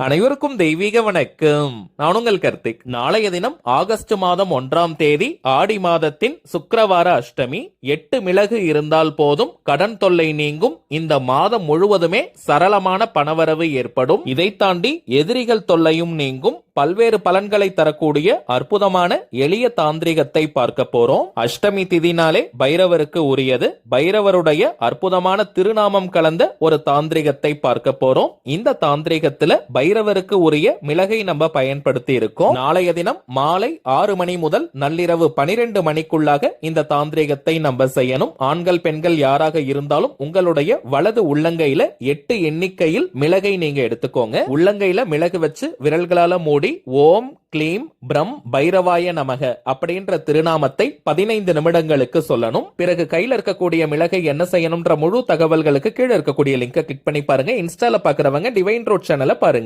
அனைவருக்கும் தெய்வீக வணக்கம். நான் உங்கள் கர்த்திக். நாளைய தினம் ஆகஸ்ட் மாதம் ஒன்றாம் தேதி ஆடி மாதத்தின் சுக்கரவார அஷ்டமி. எட்டு மிளகு இருந்தால் போதும் கடன் தொல்லை நீங்கும். இந்த மாதம் முழுவதுமே சரளமான பணவரவு ஏற்படும். இதை தாண்டி எதிரிகள் தொல்லையும் நீங்கும். பல்வேறு பலன்களை தரக்கூடிய அற்புதமான எளிய தாந்திரிகத்தை பார்க்க போறோம். அஷ்டமி திதினாலே பைரவருக்கு உரியது. பைரவருடைய அற்புதமான திருநாமம் கலந்த ஒரு தாந்திரிகத்தை பார்க்க போறோம். இந்த தாந்திரிகத்துல பைரவருக்கு உரிய மிளகை நம்ம பயன்படுத்தி இருக்கோம். நாளைய தினம் மாலை ஆறு மணி முதல் நள்ளிரவு பனிரெண்டு மணிக்குள்ளாக இந்த தாந்திரிகத்தை நம்ம செய்யணும். ஆண்கள் பெண்கள் யாராக இருந்தாலும் உங்களுடைய வலது உள்ளங்கையில எட்டு எண்ணிக்கையில் மிளகை நீங்க எடுத்துக்கோங்க. உள்ளங்கையில மிளகு வச்சு விரல்களால மூடி ஓம் கிளீம் பிரம் பைரவாய நமக அப்படின்ற திருநாமத்தை பதினைந்து நிமிடங்களுக்கு சொல்லணும். பிறகு கையில இருக்கக்கூடிய மிளகை என்ன செய்யணும்ன்ற முழு தகவல்களுக்கு கீழே இருக்கக்கூடிய லிங்கை கிளிக் பண்ணி பாருங்க. இன்ஸ்டால பாக்குறவங்க டிவைன் ரோட் சேனலை பாருங்க.